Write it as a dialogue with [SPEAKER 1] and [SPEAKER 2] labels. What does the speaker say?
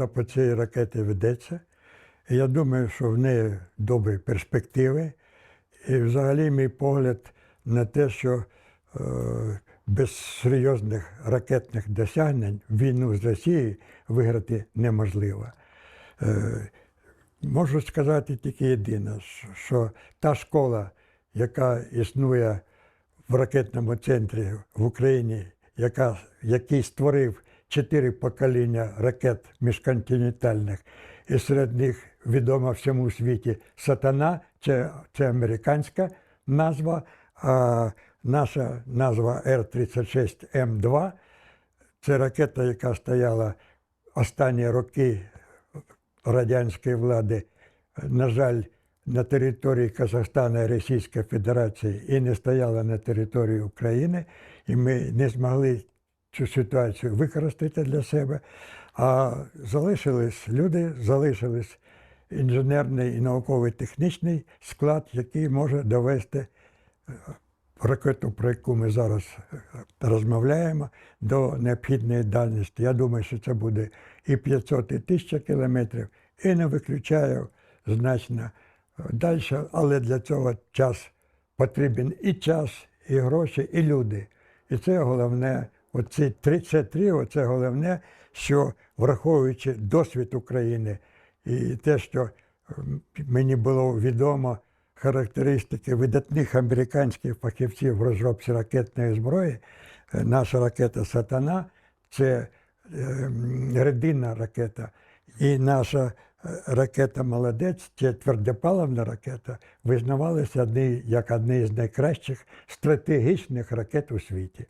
[SPEAKER 1] робота по цій ракеті ведеться. І я думаю, що в неї добрі перспективи. І взагалі мій погляд на те, що е, без серйозних ракетних досягнень війну з Росією виграти неможливо. Е, можу сказати тільки єдине, що та школа, яка існує в ракетному центрі в Україні, яка, який створив чотири покоління ракет міжконтинентальних, і серед них відома всьому світі Сатана, це, це американська назва, а наша назва Р-36М2 це ракета, яка стояла останні роки радянської влади, на жаль, на території Казахстану і Російської Федерації і не стояла на території України, і ми не змогли цю ситуацію використати для себе. А залишились люди, залишились інженерний і науковий технічний склад, який може довести е, ракету, про яку ми зараз е, розмовляємо, до необхідної дальності. Я думаю, що це буде і 500, і 1000 кілометрів, і не виключаю значно далі, але для цього час потрібен і час, і гроші, і люди. І це головне, оці три, це тріо, це головне, що враховуючи досвід України і те, що мені було відомо характеристики видатних американських фахівців в розробці ракетної зброї, е, наша ракета Сатана це ем, рединна ракета, і наша е, ракета Молодець, це твердопаливна ракета, визнавалися як одні з найкращих стратегічних ракет у світі.